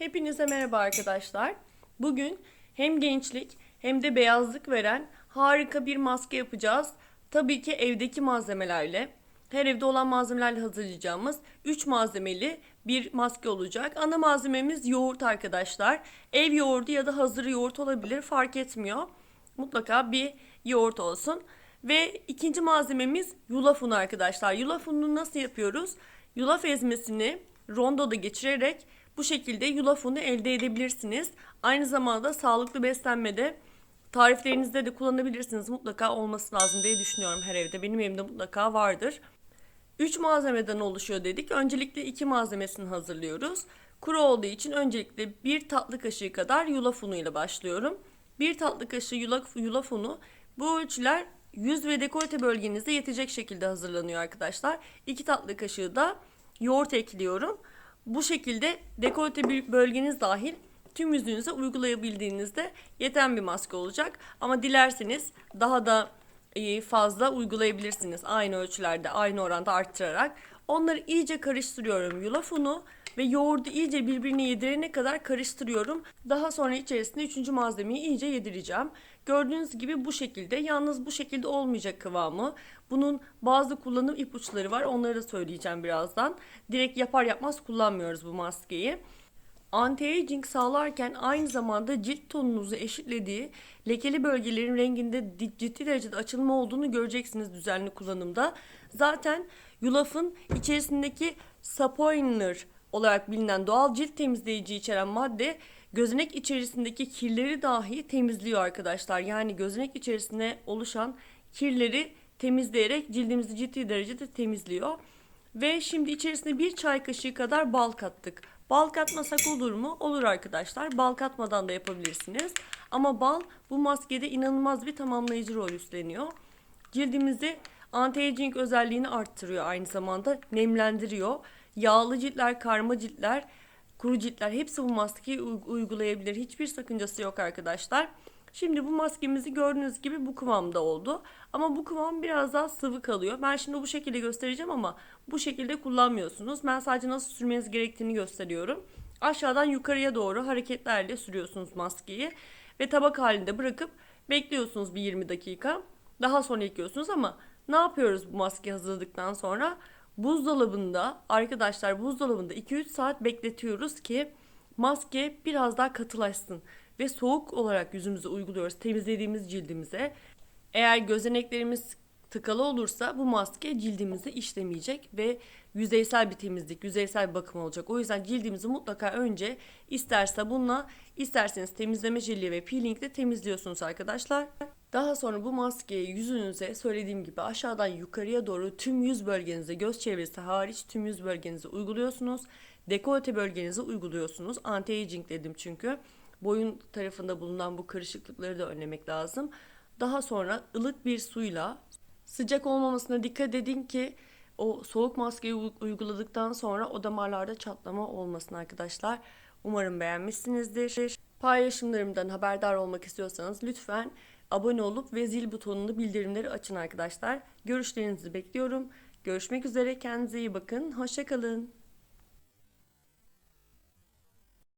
Hepinize merhaba arkadaşlar. Bugün hem gençlik hem de beyazlık veren harika bir maske yapacağız. Tabii ki evdeki malzemelerle, her evde olan malzemelerle hazırlayacağımız 3 malzemeli bir maske olacak. Ana malzememiz yoğurt arkadaşlar. Ev yoğurdu ya da hazır yoğurt olabilir fark etmiyor. Mutlaka bir yoğurt olsun. Ve ikinci malzememiz yulaf unu arkadaşlar. Yulaf ununu nasıl yapıyoruz? Yulaf ezmesini rondoda geçirerek bu şekilde yulaf elde edebilirsiniz. Aynı zamanda sağlıklı beslenmede tariflerinizde de kullanabilirsiniz. Mutlaka olması lazım diye düşünüyorum her evde. Benim evimde mutlaka vardır. 3 malzemeden oluşuyor dedik. Öncelikle 2 malzemesini hazırlıyoruz. Kuru olduğu için öncelikle 1 tatlı kaşığı kadar yulaf unu başlıyorum. 1 tatlı kaşığı yulaf, yulaf unu bu ölçüler yüz ve dekolte bölgenizde yetecek şekilde hazırlanıyor arkadaşlar. 2 tatlı kaşığı da yoğurt ekliyorum. Bu şekilde dekolte bölgeniz dahil tüm yüzünüze uygulayabildiğinizde yeten bir maske olacak. Ama dilerseniz daha da e, fazla uygulayabilirsiniz. Aynı ölçülerde, aynı oranda arttırarak. Onları iyice karıştırıyorum. Yulaf unu ve yoğurdu iyice birbirine yedirene kadar karıştırıyorum. Daha sonra içerisine üçüncü malzemeyi iyice yedireceğim. Gördüğünüz gibi bu şekilde. Yalnız bu şekilde olmayacak kıvamı. Bunun bazı kullanım ipuçları var. Onları da söyleyeceğim birazdan. Direkt yapar yapmaz kullanmıyoruz bu maskeyi. Anti-aging sağlarken aynı zamanda cilt tonunuzu eşitlediği lekeli bölgelerin renginde di- ciddi derecede açılma olduğunu göreceksiniz düzenli kullanımda. Zaten yulafın içerisindeki sapoiner olarak bilinen doğal cilt temizleyici içeren madde gözenek içerisindeki kirleri dahi temizliyor arkadaşlar. Yani gözenek içerisinde oluşan kirleri temizleyerek cildimizi ciddi derecede temizliyor. Ve şimdi içerisine bir çay kaşığı kadar bal kattık. Bal katmasak olur mu? Olur arkadaşlar. Bal katmadan da yapabilirsiniz. Ama bal bu maskede inanılmaz bir tamamlayıcı rol üstleniyor. Cildimizi anti-aging özelliğini arttırıyor aynı zamanda nemlendiriyor. Yağlı ciltler, karma ciltler, kuru ciltler hepsi bu maskeyi uy- uygulayabilir. Hiçbir sakıncası yok arkadaşlar. Şimdi bu maskemizi gördüğünüz gibi bu kıvamda oldu. Ama bu kıvam biraz daha sıvı kalıyor. Ben şimdi bu şekilde göstereceğim ama bu şekilde kullanmıyorsunuz. Ben sadece nasıl sürmeniz gerektiğini gösteriyorum. Aşağıdan yukarıya doğru hareketlerle sürüyorsunuz maskeyi. Ve tabak halinde bırakıp bekliyorsunuz bir 20 dakika. Daha sonra yıkıyorsunuz ama ne yapıyoruz bu maske hazırladıktan sonra? Buzdolabında arkadaşlar buzdolabında 2-3 saat bekletiyoruz ki maske biraz daha katılaşsın ve soğuk olarak yüzümüze uyguluyoruz temizlediğimiz cildimize. Eğer gözeneklerimiz tıkalı olursa bu maske cildimize işlemeyecek ve yüzeysel bir temizlik, yüzeysel bir bakım olacak. O yüzden cildimizi mutlaka önce ister sabunla, isterseniz temizleme jeli ve peelingle temizliyorsunuz arkadaşlar. Daha sonra bu maskeyi yüzünüze söylediğim gibi aşağıdan yukarıya doğru tüm yüz bölgenize, göz çevresi hariç tüm yüz bölgenize uyguluyorsunuz. Dekolte bölgenize uyguluyorsunuz. Anti-aging dedim çünkü. Boyun tarafında bulunan bu kırışıklıkları da önlemek lazım. Daha sonra ılık bir suyla sıcak olmamasına dikkat edin ki o soğuk maskeyi uyguladıktan sonra o damarlarda çatlama olmasın arkadaşlar. Umarım beğenmişsinizdir. Paylaşımlarımdan haberdar olmak istiyorsanız lütfen abone olup ve zil butonunu bildirimleri açın arkadaşlar. Görüşlerinizi bekliyorum. Görüşmek üzere kendinize iyi bakın. Hoşçakalın.